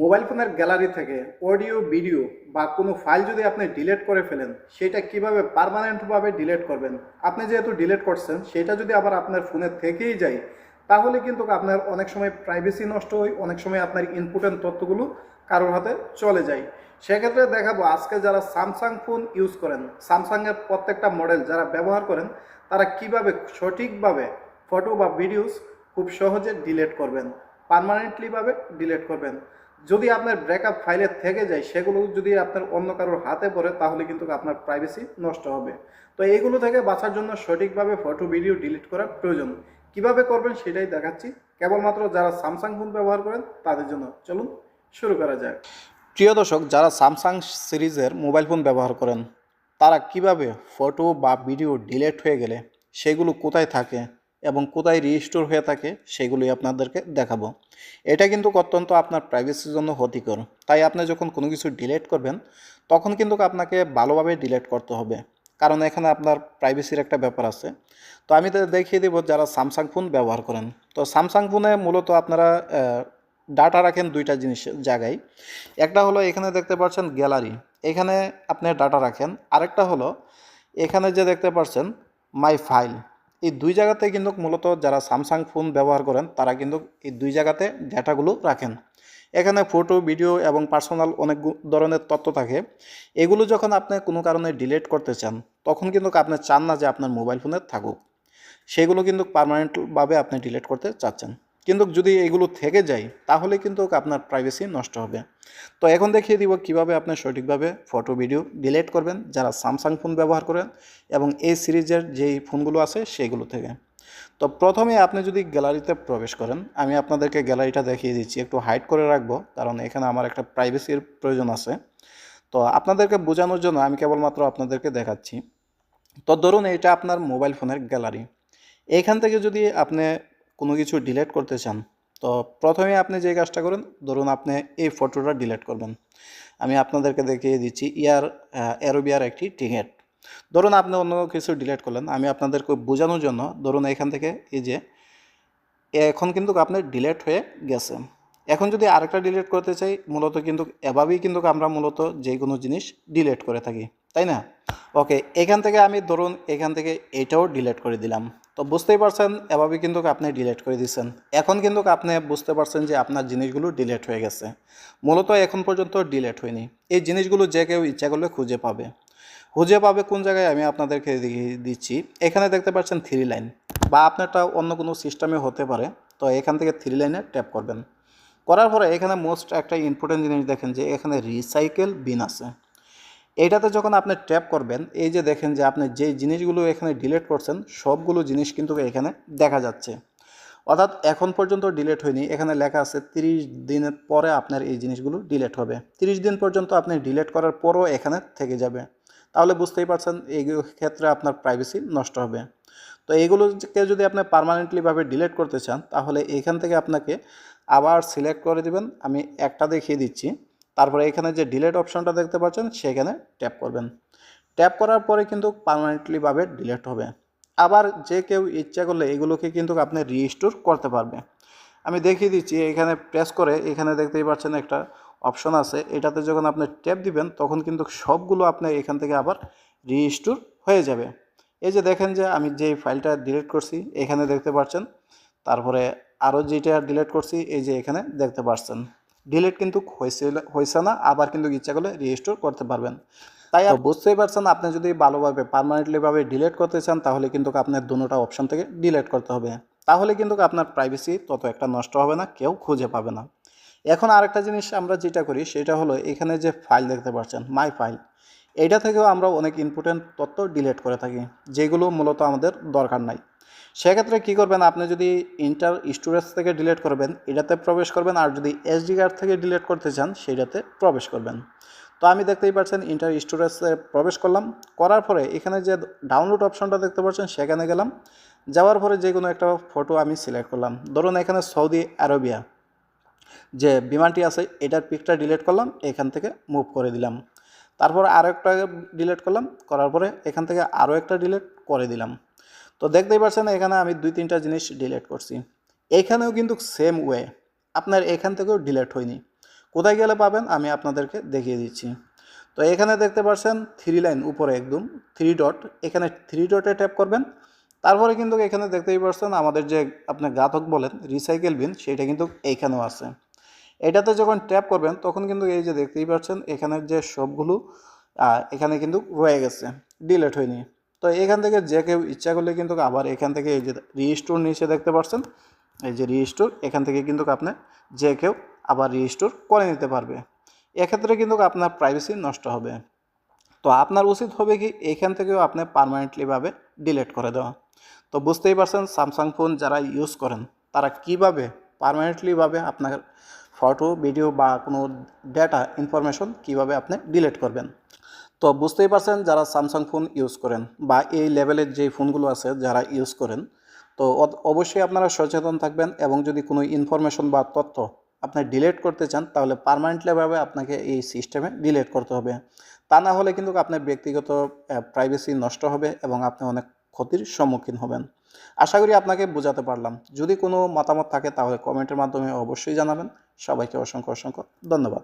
Mobile ফোনের gallery থেকে audio, video বা কোনো ফাইল যদি আপনি ডিলেট করে ফেলেন, সেটা কীভাবে পার্মানেন্টভাবে ডিলেট করবেন? আপনি যেহেতু ডিলেট করছেন, সেটা যদি আবার আপনার ফোনে থেকেই যায়, তাহলে কিন্তু আপনার অনেক সময় প্রাইভেসি নষ্ট হয়, অনেক সময় আপনার ইনপুটেন্ট তথ্যগুলো কারোর হাতে চলে যায়। সেক্ষেত্রে দেখাবো, আজকে যারা স্যামসাং ফোন ইউজ করেন স্যামসাংয়ের প্রত্যেকটা মডেল যারা ব্যবহার করেন, তারা কীভাবে সঠিকভাবে ফটো বা ভিডিওস খুব সহজে ডিলেট করবেন? পারমানেন্টলিভাবে ডিলেট করবেন? যদি আপনার ব্রেকআপ ফাইলে থেকে যায়, সেগুলো যদি আপনার অন্য কারোর হাতে পড়ে, তাহলে কিন্তু আপনার প্রাইভেসি নষ্ট হবে। তো এইগুলো থেকে বাঁচার জন্য সঠিকভাবে ফটো ভিডিও ডিলিট করা প্রয়োজন। কীভাবে করবেন সেটাই দেখাচ্ছি। কেবলমাত্র যারা স্যামসাং ফোন ব্যবহার করেন, তাদের জন্য। চলুন শুরু করা যাক। প্রিয় দর্শক, যারা স্যামসাং সিরিজের মোবাইল ফোন ব্যবহার করেন, তারা কীভাবে ফটো বা ভিডিও ডিলিট হয়ে গেলে সেগুলো কোথায় থাকে? এবং কোথায় রিস্টোর হয়ে থাকে সেগুলোই আপনাদেরকে দেখাবো। এটা কিন্তু অত্যন্ত আপনার প্রাইভেসির জন্য ক্ষতিকর। তাই আপনি যখন কোনো কিছু ডিলেট করবেন, তখন কিন্তু আপনাকে ভালোভাবে ডিলেট করতে হবে। কারণ এখানে আপনার প্রাইভেসির একটা ব্যাপার আছে। তো আমি দেখিয়ে দেবো যারা স্যামসাং ফোন ব্যবহার করেন। তো স্যামসাং ফোনে মূলত আপনারা ডাটা রাখেন দুইটা জিনিস জায়গায়। একটা হলো এখানে দেখতে পাচ্ছেন গ্যালারি এখানে আপনি ডাটা রাখেন। আরেকটা হলো, এখানে যে দেখতে পাচ্ছেন মাই ফাইল এই দুই জায়গাতে কিন্তু মূলত যারা স্যামসাং ফোন ব্যবহার করেন, তারা কিন্তু এই দুই জায়গাতে ডেটাগুলো রাখেন। এখানে ফটো ভিডিও এবং পার্সোনাল অনেক ধরনের তথ্য থাকে। এগুলো যখন আপনি কোনো কারণে ডিলিট করতে চান, তখন কিন্তু আপনি চান না যে আপনার মোবাইল ফোনে থাকুক। সেগুলো কিন্তু পারমানেন্টভাবে আপনি ডিলিট করতে চাচ্ছেন। কিন্তু যদি এগুলো থেকে যায়, তাহলে কিন্তু আপনার প্রাইভেসি নষ্ট হবে। তো এখন দেখিয়ে দিব কীভাবে আপনি সঠিকভাবে ফটো ভিডিও ডিলিট করবেন, যারা স্যামসাং ফোন ব্যবহার করেন এবং এই সিরিজের যেই ফোনগুলো আছে, সেগুলো থেকে। তো প্রথমে আপনি যদি গ্যালারিতে প্রবেশ করেন, আমি আপনাদেরকে গ্যালারিটা দেখিয়ে দিচ্ছি, একটু হাইড করে রাখব, কারণ এখানে আমার একটা প্রাইভেসির প্রয়োজন আছে। তো আপনাদেরকে বোঝানোর জন্য আমি কেবলমাত্র আপনাদেরকে দেখাচ্ছি। তো ধরুন এটা আপনার মোবাইল ফোনের গ্যালারি এইখান থেকে যদি আপনি কোনো কিছু ডিলেট করতে চান, তো প্রথমে আপনি যে কাজটা করেন, ধরুন আপনি এই ফটোটা ডিলেট করবেন। আমি আপনাদেরকে দেখিয়ে দিচ্ছি, ইয়ার অ্যারোবিয়ার একটি টিকেট। ধরুন আপনি অন্য কিছু ডিলেট করলেন, আমি আপনাদেরকে বোঝানোর জন্য, ধরুন এখান থেকে এই যে, এখন কিন্তু আপনার ডিলেট হয়ে গেছে। এখন যদি আরেকটা ডিলেট করতে চাই, মূলত কিন্তু এভাবেই কিন্তু আমরা মূলত যে কোনো জিনিস ডিলেট করে থাকি, তাই না? ওকে এখান থেকে আমি ধরুন, এখান থেকে এটাও ডিলেট করে দিলাম। তো বুঝতেই পারছেন, এভাবে কিন্তু আপনি ডিলেট করে দিচ্ছেন এখন কিন্তু আপনি বুঝতে পারছেন যে আপনার জিনিসগুলো ডিলেট হয়ে গেছে। মূলত এখন পর্যন্ত ডিলেট হয়নি। এই জিনিসগুলো যে কেউ ইচ্ছা করলে খুঁজে পাবে। খুঁজে পাবে কোন জায়গায় আমি আপনাদেরকে দিচ্ছি। এখানে দেখতে পাচ্ছেন থ্রি লাইন বা আপনারটা অন্য কোনো সিস্টেমে হতে পারে। তো এখান থেকে থ্রি লাইনে ট্যাপ করবেন। করার পরে এখানে মোস্ট একটা ইম্পর্টেন্ট জিনিস দেখেন যে এখানে রিসাইকেল বিন আছে। এইটাতে যখন আপনি ট্যাপ করবেন, এই যে দেখেন যে আপনি যে জিনিসগুলো এখানে ডিলেট করছেন, সবগুলো জিনিস কিন্তু এখানে দেখা যাচ্ছে। অর্থাৎ এখন পর্যন্ত ডিলেট হয়নি, এখানে লেখা আছে তিরিশ দিনের পরে আপনার এই জিনিসগুলো ডিলেট হবে। তিরিশ দিন পর্যন্ত আপনি ডিলেট করার পরও এখানে থেকে যাবে। তাহলে বুঝতেই পারছেন, এই ক্ষেত্রে আপনার প্রাইভেসি নষ্ট হবে। তো এইগুলোকে যদি আপনি পারমানেন্টলিভাবে ডিলেট করতে চান, তাহলে এখান থেকে আপনাকে আবার সিলেক্ট করে দিবেন। আমি একটা দেখিয়ে দিচ্ছি। তারপরে এখানে যে ডিলেট অপশনটা দেখতে পাচ্ছেন, সেখানে ট্যাপ করবেন। ট্যাপ করার পরে কিন্তু পারমানেন্টলিভাবে ডিলেট হবে। আবার যে কেউ ইচ্ছা করলে এগুলোকে কিন্তু আপনি রিস্টোর করতে পারবে আমি দেখিয়ে দিচ্ছি, এখানে প্রেস করে এখানে দেখতেই পাচ্ছেন একটা অপশন আছে। এটাতে যখন আপনি ট্যাপ দিবেন, তখন কিন্তু সবগুলো আপনি এখান থেকে আবার রিস্টোর হয়ে যাবে। এই যে দেখেন যে আমি যে ফাইলটা ডিলিট করছি, এখানে দেখতে পাচ্ছেন। তারপরে আরও যেটা ডিলিট করছি, এই যে এখানে দেখতে পাচ্ছেন। ডিলিট কিন্তু হয়েছে না, আবার কিন্তু ইচ্ছা করলে রিস্টোর করতে পারবেন। তাই বুঝতেই পারছেন, আপনি যদি ভালোভাবে পারমানেন্টলিভাবে ডিলিট করতে চান, তাহলে কিন্তু আপনার দুটোটা অপশন থেকে ডিলিট করতে হবে। তাহলে কিন্তু আপনার প্রাইভেসি তত একটা নষ্ট হবে না, কেউ খুঁজে পাবে না। এখন আরেকটা জিনিস আমরা যেটা করি, সেটা হলো এখানে যে ফাইল দেখতে পাচ্ছেন মাই ফাইল এইটা থেকেও আমরা অনেক ইম্পর্টেন্ট তথ্য ডিলিট করে থাকি, যেগুলো মূলত আমাদের দরকার নাই। সেক্ষেত্রে কী করবেন, আপনি যদি ইন্টার স্টোরেজ থেকে ডিলিট করবেন, এটাতে প্রবেশ করবেন, আর যদি এসডি কার্ড থেকে ডিলিট করতে চান সেইটাতে প্রবেশ করবেন। তো আমি দেখতেই পাচ্ছেন ইন্টার স্টোরেজে প্রবেশ করলাম, করার পরে এখানে যে ডাউনলোড অপশনটা দেখতে পাচ্ছেন, সেখানে গেলাম। যাওয়ার পরে যে কোনো একটা ফটো আমি সিলেক্ট করলাম। ধরুন এখানে সৌদি আরবিয়া যে বিমানটি আছে, এটার পিকটা ডিলিট করলাম, এখান থেকে মুভ করে দিলাম। তারপর আরও একটা ডিলিট করলাম, করার পরে এখান থেকে আরও একটা ডিলিট করে দিলাম। তো দেখতেই পাচ্ছেন এখানে আমি দুই তিনটা জিনিস ডিলেট করছি। এখানেও কিন্তু সেম ওয়ে আপনার এখান থেকেও ডিলেট হয়নি। কোথায় গেলে পাবেন, আমি আপনাদেরকে দেখিয়ে দিচ্ছি। তো এখানে দেখতে পাচ্ছেন থ্রি লাইন উপরে একদম থ্রি ডট এখানে থ্রি ডটে ট্যাপ করবেন। তারপরে কিন্তু এখানে দেখতেই পাচ্ছেন আমাদের যে আপনি ঘাতক বলেন রিসাইকেল বিন সেটা কিন্তু এইখানেও আছে। এটাতে যখন ট্যাপ করবেন, তখন কিন্তু এই যে দেখতেই পাচ্ছেন এখানের যে সবগুলো এখানে কিন্তু রয়ে গেছে ডিলেট হয়নি। তো এখান থেকে যে কেউ ইচ্ছা করলে কিন্তু আবার এখান থেকে এই যে রিস্টোর নিচে দেখতে পাচ্ছেন এই যে রিস্টোর এখান থেকে কিন্তু আপনি যে কেউ আবার রিস্টোর করে নিতে পারবে। এক্ষেত্রে কিন্তু আপনার প্রাইভেসি নষ্ট হবে। তো আপনার উচিত হবে কি এখান থেকেও আপনি পারমানেন্টলিভাবে ডিলেট করে দেওয়া। তো বুঝতেই পারছেন স্যামসাং ফোন যারা ইউজ করেন, তারা কীভাবে পারমানেন্টলিভাবে আপনার ফটো ভিডিও বা কোনো ডেটা ইনফরমেশন কীভাবে আপনি ডিলেট করবেন? তো বুঝতেই পারছেন যারা স্যামসাং ফোন ইউজ করেন বা এই লেভেলের যে ফোনগুলো আছে যারা ইউজ করেন, তো অবশ্যই আপনারা সচেতন থাকবেন এবং যদি কোনো ইনফরমেশন বা তথ্য আপনি ডিলেট করতে চান, তাহলে পারমানেন্টলিভাবে আপনাকে এই সিস্টেমে ডিলেট করতে হবে। তা না হলে কিন্তু আপনার ব্যক্তিগত প্রাইভেসি নষ্ট হবে এবং আপনি অনেক ক্ষতির সম্মুখীন হবেন। আশা করি আপনাকে বোঝাতে পারলাম। যদি কোনো মতামত থাকে, তাহলে কমেন্টের মাধ্যমে অবশ্যই জানাবেন। সবাইকে অসংখ্য অসংখ্য ধন্যবাদ।